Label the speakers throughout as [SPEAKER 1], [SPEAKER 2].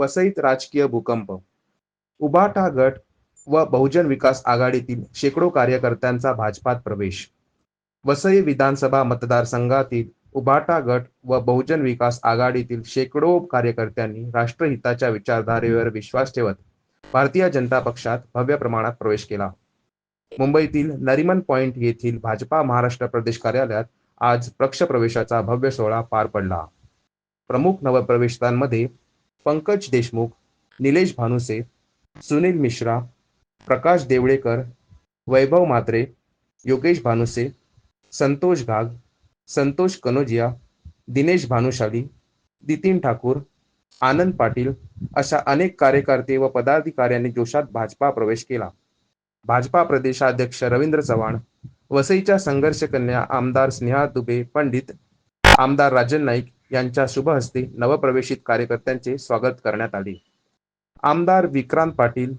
[SPEAKER 1] वसईत राजकीय भूकंप. उभाटा गट व बहुजन विकास आघाडीतील शेकडो कार्यकर्त्यांचा भाजपात प्रवेश. वसई विधानसभा मतदारसंघातील उभाटा गट व बहुजन विकास आघाडीतील शेकडो कार्यकर्त्यांनी राष्ट्रहिताच्या विचारधारेवर विश्वास ठेवत भारतीय जनता पक्षात भव्य प्रमाणात प्रवेश केला. मुंबईतील नरिमन पॉइंट येथील भाजपा महाराष्ट्र प्रदेश कार्यालयात आज पक्ष प्रवेशाचा भव्य सोहळा पार पडला. प्रमुख नवप्रवेशितांमध्ये पंकज देशमुख निलेश भानुसे सुनील मिश्रा प्रकाश देवळेकर वैभव म्हात्रे योगेश भानुसे संतोष घाग संतोष कनोजिया दिनेश भानुशाली नितीन ठाकूर आनंद पाटील अशा अनेक कार्यकर्ते व पदाधिकाऱ्यांनी जोशात भाजपा प्रवेश केला. भाजपा प्रदेशाध्यक्ष रवींद्र चव्हाण वसईच्या संघर्ष कन्या आमदार स्नेहा दुबे पंडित आमदार राजन नाईक यांच्या शुभ हस्ते नवप्रवेशित कार्यकर्त्यांचे स्वागत करण्यात आले. आमदार विक्रांत पाटील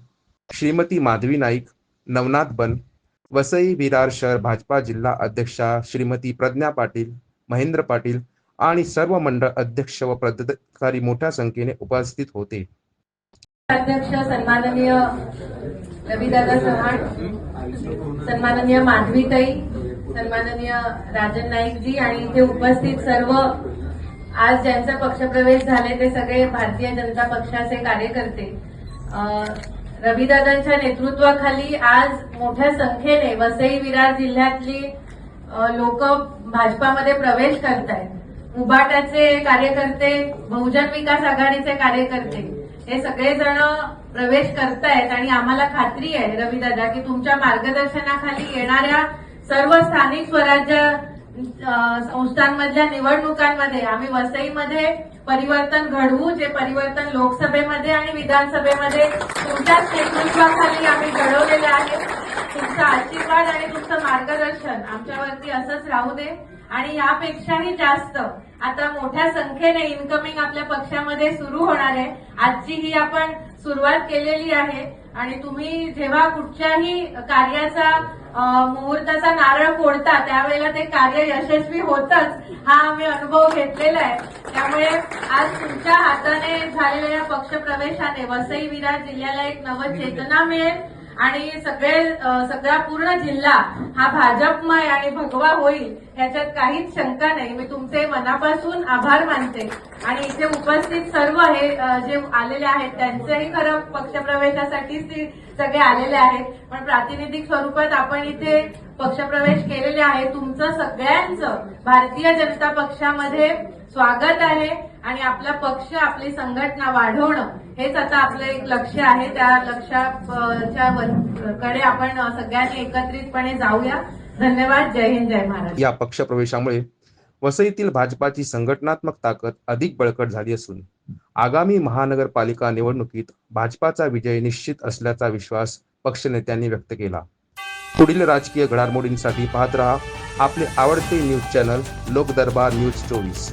[SPEAKER 1] श्रीमती माधवी नाईक नवनाथ बन वसई विरार शहर भाजपा जिल्हा अध्यक्षा श्रीमती प्रज्ञा पाटील महेंद्र पाटील आणि सर्व मंडळ अध्यक्ष व पदाधिकारी मोठ्या संख्येने उपस्थित होते.
[SPEAKER 2] अध्यक्ष सन्माननीय रविदादा चव्हाण सन्माननीय माधवीताई सन्माननीय राजन नाईकजी आणि इथे उपस्थित सर्व आज ज्यांचा पक्षप्रवेश झाले ते सगळे भारतीय जनता पक्षाचे कार्यकर्ते. रविदादांच्या नेतृत्वाखाली आज मोठ्या संख्येने वसई विरार जिल्ह्यातली लोक भाजपामध्ये प्रवेश करत आहेत उबाटाचे कार्यकर्ते बहुजन विकास आघाडीचे कार्यकर्ते हे सगळेजण प्रवेश करतायत आणि आम्हाला खात्री आहे रविदादा की तुमच्या मार्गदर्शनाखाली येणाऱ्या सर्व स्थानिक स्वराज्य संस्थांमधल्या निवडणुकांमध्ये आम्ही वसईमध्ये परिवर्तन घडवू जे परिवर्तन लोकसभेमध्ये आणि विधानसभेमध्ये तुमच्याच नेतृत्वाखाली आम्ही घडवलेले आहे. तुमचा आशीर्वाद आणि तुमचं मार्गदर्शन आमच्यावरती असंच राहू दे. आणि यापेक्षाही जास्त. आता मोठ्या संख्येने इन्कमिंग आपल्या पक्षामध्ये सुरू होणार आहे. आजची ही आपण सुरुवात केलेली आहे. आणि तुम्ही जेव्हा कुठच्याही कार्याचा मुहूर्ताचा नारळ फोडता त्यावेळेला ते कार्य यशस्वी होतच हा आम्ही अनुभव घेतलेला आहे. त्यामुळे आज तुमच्या हाताने झालेल्या या पक्षप्रवेशाने वसई विरार जिल्ह्याला एक नवचेतना मिळेल. आणि सगळे सगळा पूर्ण जिल्हा हा भाजपमय आणि भगवा होईल याच्यात काहीच शंका नाही. मी तुमचे मनापासून आभार मानते. आणि इथे उपस्थित सर्व हे जे आलेले आहेत त्यांचेही खरं पक्षप्रवेशासाठीच सगळे आलेले आहेत. पण प्रातिनिधिक स्वरूपात आपण इथे पक्षप्रवेश केलेले आहे. तुमचं सगळ्यांचं भारतीय जनता पक्षामध्ये स्वागत आहे. आणि आपला पक्ष आपली संघटना वाढवणं हेच आता आपलं एक लक्ष आहे. त्या लक्षाच्या कडे आपण सगळ्यांनी एकत्रितपणे जाऊया. धन्यवाद. जय हिंद जय महाराज
[SPEAKER 1] या पक्षप्रवेशामुळे वसईतील भाजपाची संघटनात्मक ताकद अधिक बळकट झाली असून आगामी महानगरपालिका निवडणुकीत भाजपाचा विजय निश्चित असल्याचा विश्वास पक्षनेत्यांनी व्यक्त केला. पुढील राजकीय घडामोडींसाठी पाहत रहा आपले आवडते न्यूज चॅनल लोकदरबार न्यूज चोवीस.